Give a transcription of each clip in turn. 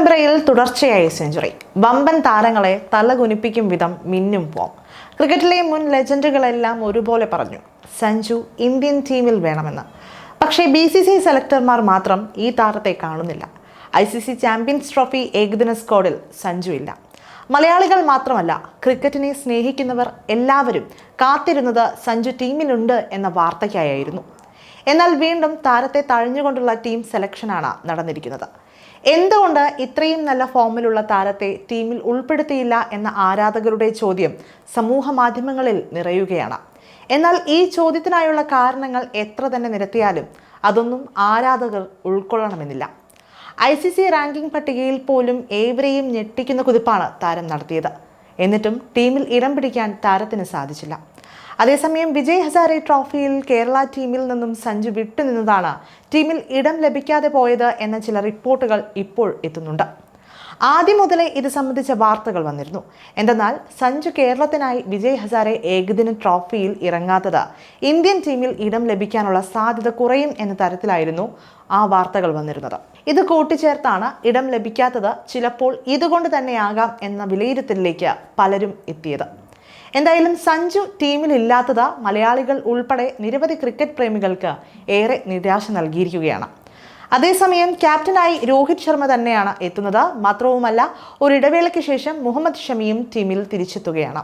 പരമ്പരയിൽ തുടർച്ചയായ സെഞ്ചുറി. വമ്പൻ താരങ്ങളെ തലകുനിപ്പിക്കും വിധം മിന്നും പോം. ക്രിക്കറ്റിലെ മുൻ ലെജൻഡുകളെല്ലാം ഒരുപോലെ പറഞ്ഞു സഞ്ജു ഇന്ത്യൻ ടീമിൽ വേണമെന്ന്. പക്ഷേ ബി സി സി സെലക്ടർമാർ മാത്രം ഈ താരത്തെ കാണുന്നില്ല. I C C champions trophy ഏകദിന സ്ക്വാഡിൽ സഞ്ജു ഇല്ല. മലയാളികൾ മാത്രമല്ല ക്രിക്കറ്റിനെ സ്നേഹിക്കുന്നവർ എല്ലാവരും കാത്തിരുന്നത് സഞ്ജു ടീമിലുണ്ട് എന്ന വാർത്തയ്ക്കായിരുന്നു എന്നാൽ വീണ്ടും താരത്തെ തഴഞ്ഞുകൊണ്ടുള്ള ടീം സെലക്ഷനാണ് നടന്നിരിക്കുന്നത്. എന്തുകൊണ്ട് ഇത്രയും നല്ല ഫോമിലുള്ള താരത്തെ ടീമിൽ ഉൾപ്പെടുത്തിയില്ല എന്ന ആരാധകരുടെ ചോദ്യം സമൂഹ മാധ്യമങ്ങളിൽ നിറയുകയാണ്. എന്നാൽ ഈ ചോദ്യത്തിനായുള്ള കാരണങ്ങൾ എത്ര തന്നെ നിരത്തിയാലും അതൊന്നും ആരാധകർ ഉൾക്കൊള്ളണമെന്നില്ല. ഐ സി സി റാങ്കിംഗ് പട്ടികയിൽ പോലും ഏവരെയും ഞെട്ടിക്കുന്ന കുതിപ്പാണ് താരം നടത്തിയത്. എന്നിട്ടും ടീമിൽ ഇടം പിടിക്കാൻ താരത്തിന് സാധിച്ചില്ല. അതേസമയം വിജയ് ഹസാരെ ട്രോഫിയിൽ കേരള ടീമിൽ നിന്നും സഞ്ജു വിട്ടുനിന്നതാണ് ടീമിൽ ഇടം ലഭിക്കാതെ പോയത് എന്ന ചില റിപ്പോർട്ടുകൾ ഇപ്പോൾ എത്തുന്നുണ്ട്. ആദ്യം മുതലേ ഇത് സംബന്ധിച്ച വാർത്തകൾ വന്നിരുന്നു. എന്തെന്നാൽ സഞ്ജു കേരളത്തിനായി വിജയ് ഹസാരെ ഏകദിന ട്രോഫിയിൽ ഇറങ്ങാത്തത് ഇന്ത്യൻ ടീമിൽ ഇടം ലഭിക്കാനുള്ള സാധ്യത കുറയും എന്ന തരത്തിലായിരുന്നു ആ വാർത്തകൾ വന്നിരുന്നത്. ഇത് കൂട്ടിച്ചേർത്താണ് ഇടം ലഭിക്കാത്തത് ചിലപ്പോൾ ഇതുകൊണ്ട് തന്നെയാകാം എന്ന വിലയിരുത്തലിലേക്ക് പലരും എത്തിയത്. എന്തായാലും സഞ്ജു ടീമിലില്ലാത്തത് മലയാളികൾ ഉൾപ്പെടെ നിരവധി ക്രിക്കറ്റ് പ്രേമികൾക്ക് ഏറെ നിരാശ നൽകിയിരിക്കുകയാണ്. അതേസമയം ക്യാപ്റ്റനായി രോഹിത് ശർമ്മ തന്നെയാണ് എത്തുന്നത്. മാത്രവുമല്ല ഒരിടവേളയ്ക്ക് ശേഷം മുഹമ്മദ് ഷമിയും ടീമിൽ തിരിച്ചെത്തുകയാണ്.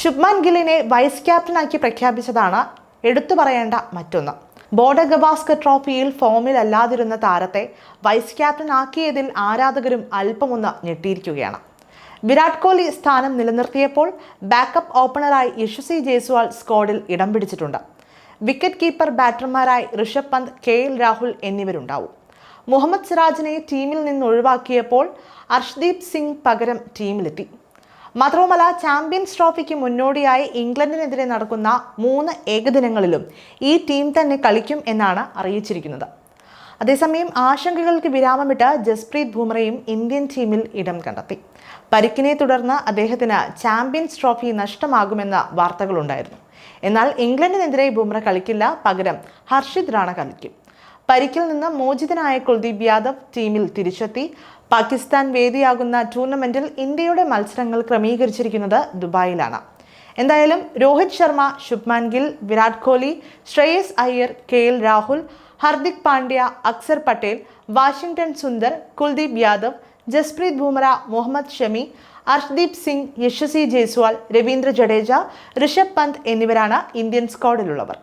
ശുഭ്മാൻ ഗില്ലിനെ വൈസ് ക്യാപ്റ്റനാക്കി പ്രഖ്യാപിച്ചതാണ് എടുത്തു പറയേണ്ട മറ്റൊന്ന്. ബോർഡർ ഗവാസ്കർ ട്രോഫിയിൽ ഫോമിലല്ലാതിരുന്ന താരത്തെ വൈസ് ക്യാപ്റ്റൻ ആക്കിയതിൽ ആരാധകരും അല്പമൊന്ന് ഞെട്ടിയിരിക്കുകയാണ്. വിരാട് കോഹ്ലി സ്ഥാനം നിലനിർത്തിയപ്പോൾ ബാക്കപ്പ് ഓപ്പണറായി യശസ്വി ജയ്സ്വാൾ സ്ക്വാഡിൽ ഇടം പിടിച്ചിട്ടുണ്ട്. വിക്കറ്റ് കീപ്പർ ബാറ്റർമാരായി ഋഷഭ് പന്ത് കെ എൽ രാഹുൽ എന്നിവരുണ്ടാവും. മുഹമ്മദ് സിറാജിനെ ടീമിൽ നിന്ന് ഒഴിവാക്കിയപ്പോൾ അർഷ്ദീപ് സിംഗ് പകരം ടീമിലെത്തി മാത്രവുമല്ല ചാമ്പ്യൻസ് ട്രോഫിക്ക് മുന്നോടിയായി ഇംഗ്ലണ്ടിനെതിരെ നടക്കുന്ന മൂന്ന് ഏകദിനങ്ങളിലും ഈ ടീം തന്നെ കളിക്കും എന്നാണ് അറിയിച്ചിരിക്കുന്നത്. അതേസമയം ആശങ്കകൾക്ക് വിരാമമിട്ട ജസ്പ്രീത് ബുംറയും ഇന്ത്യൻ ടീമിൽ ഇടം കണ്ടെത്തി. പരിക്കിനെ തുടർന്ന് അദ്ദേഹത്തിന് ചാമ്പ്യൻസ് ട്രോഫി നഷ്ടമാകുമെന്ന വാർത്തകളുണ്ടായിരുന്നു. എന്നാൽ ഇംഗ്ലണ്ടിനെതിരെ ബുംറ കളിക്കില്ല പകരം ഹർഷിത് റാണ കളിക്കും. പരിക്കിൽ നിന്ന് മോചിതനായ കുൽദീപ് യാദവ് ടീമിൽ തിരിച്ചെത്തി. പാകിസ്ഥാൻ വേദിയാകുന്ന ടൂർണമെന്റിൽ ഇന്ത്യയുടെ മത്സരങ്ങൾ ക്രമീകരിച്ചിരിക്കുന്നത് ദുബായിലാണ്. എന്തായാലും രോഹിത് ശർമ്മ ശുഭ്മാൻ ഗിൽ വിരാട് കോഹ്ലി ശ്രേയസ് അയ്യർ കെ എൽ രാഹുൽ ഹർദിക് പാണ്ഡ്യ അക്സർ പട്ടേൽ വാഷിംഗ്ടൺ സുന്ദർ കുൽദീപ് യാദവ് ജസ്പ്രീത് ബുംറ മുഹമ്മദ് ഷമി അർഷ്ദീപ് സിംഗ് യശസ്വി ജയ്സ്വാൾ രവീന്ദ്ര ജഡേജ ഋഷഭ് പന്ത് എന്നിവരാണ് ഇന്ത്യൻ സ്ക്വാഡിലുള്ളവർ.